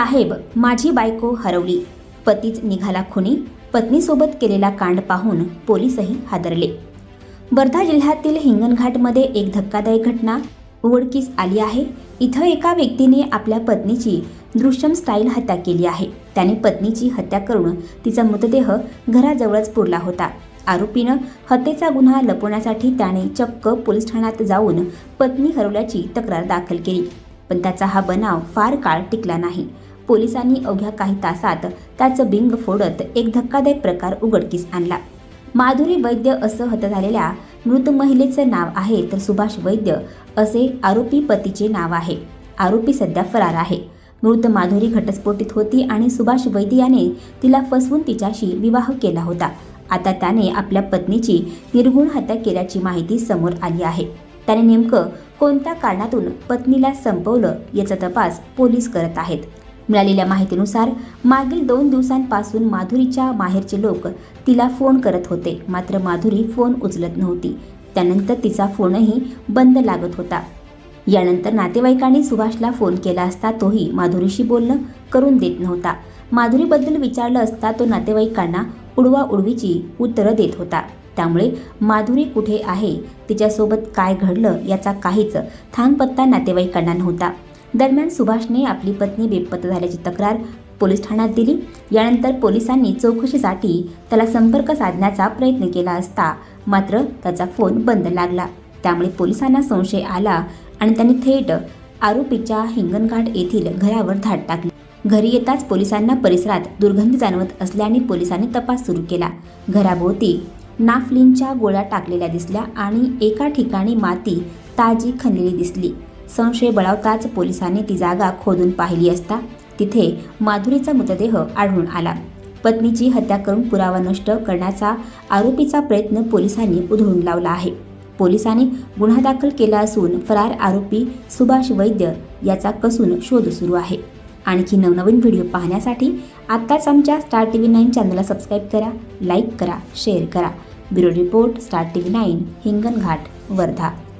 साहेब माझी बायको हरवली. पतीच निघाला खुनी. पत्नीसोबत केलेला कांड पाहून पोलीसही हादरले. वर्धा जिल्ह्यातील हिंगणघाटमध्ये एक धक्कादायक घटना. उघडकीस आली आहे. इथं एका व्यक्तीने आपल्या पत्नीची दृश्यम स्टाईल हत्या केली आहे. त्याने पत्नीची हत्या करून तिचा मृतदेह घराजवळच पुरला होता. आरोपीनं हत्येचा गुन्हा लपवण्यासाठी त्याने चक्क पोलीस ठाण्यात जाऊन पत्नी हरवल्याची तक्रार दाखल केली. पण त्याचा हा बनाव फार काळ टिकला नाही. पोलिसांनी अवघ्या काही तासात त्याचं बिंग फोडत एक धक्कादायक प्रकार उघडकीस आणला. माधुरी वैद्य असं हत झालेल्या मृत महिलेचं नाव आहे तर सुभाष वैद्य असे आरोपी पतीचे नाव आहे. आरोपी सध्या फरार आहे. मृत माधुरी घटस्फोटीत होती आणि सुभाष वैद्य याने तिला फसवून तिच्याशी विवाह केला होता. आता त्याने आपल्या पत्नीची निर्गुण हत्या केल्याची माहिती समोर आली आहे. त्याने नेमकं कोणत्या कारणातून पत्नीला संपवलं याचा तपास पोलीस करत आहेत. मिळालेल्या माहितीनुसार मागील दोन दिवसांपासून माधुरीच्या माहेरचे लोक तिला फोन करत होते. मात्र माधुरी फोन उचलत नव्हती. त्यानंतर तिचा फोनही बंद लागत होता. यानंतर नातेवाईकांनी सुभाषला फोन केला असता तोही माधुरीशी बोलणं करून देत नव्हता. माधुरीबद्दल विचारलं असता तो नातेवाईकांना उडवा उडवीची उत्तरं देत होता. त्यामुळे माधुरी कुठे आहे? तिच्यासोबत काय घडलं? याचा काहीच थांगपत्ता नातेवाईकांना नव्हता. दरम्यान सुभाषने आपली पत्नी बेपत्ता झाल्याची तक्रार पोलीस ठाण्यात दिली. यानंतर पोलिसांनी चौकशीसाठी त्याला संपर्क साधण्याचा प्रयत्न केला असता मात्र त्याचा फोन बंद लागला. त्यामुळे पोलिसांना संशय आला आणि त्यांनी थेट आरोपीच्या हिंगणघाट येथील घरावर धाड टाकली. घरी येताच पोलिसांना परिसरात दुर्गंधी जाणवत असल्याने पोलिसांनी तपास सुरू केला. घराभोवती नाफलिनच्या गोळ्या टाकलेल्या दिसल्या आणि एका ठिकाणी माती ताजी खणलेली दिसली. संशय बळावताच पोलिसांनी ती जागा खोदून पाहिली असता तिथे माधुरीचा मृतदेह आढळून आला. पत्नीची हत्या करून पुरावा नष्ट करण्याचा आरोपीचा प्रयत्न पोलिसांनी उधळून लावला आहे. पोलिसांनी गुन्हा दाखल केला असून फरार आरोपी सुभाष वैद्य याचा कसून शोध सुरू आहे. आणखी नवनवीन व्हिडिओ पाहण्यासाठी आत्ताच आमच्या स्टार टी व्ही नाईन चॅनलला सबस्क्राईब करा लाईक करा शेअर करा. Bureau report star T V nine Hinganghat Wardha.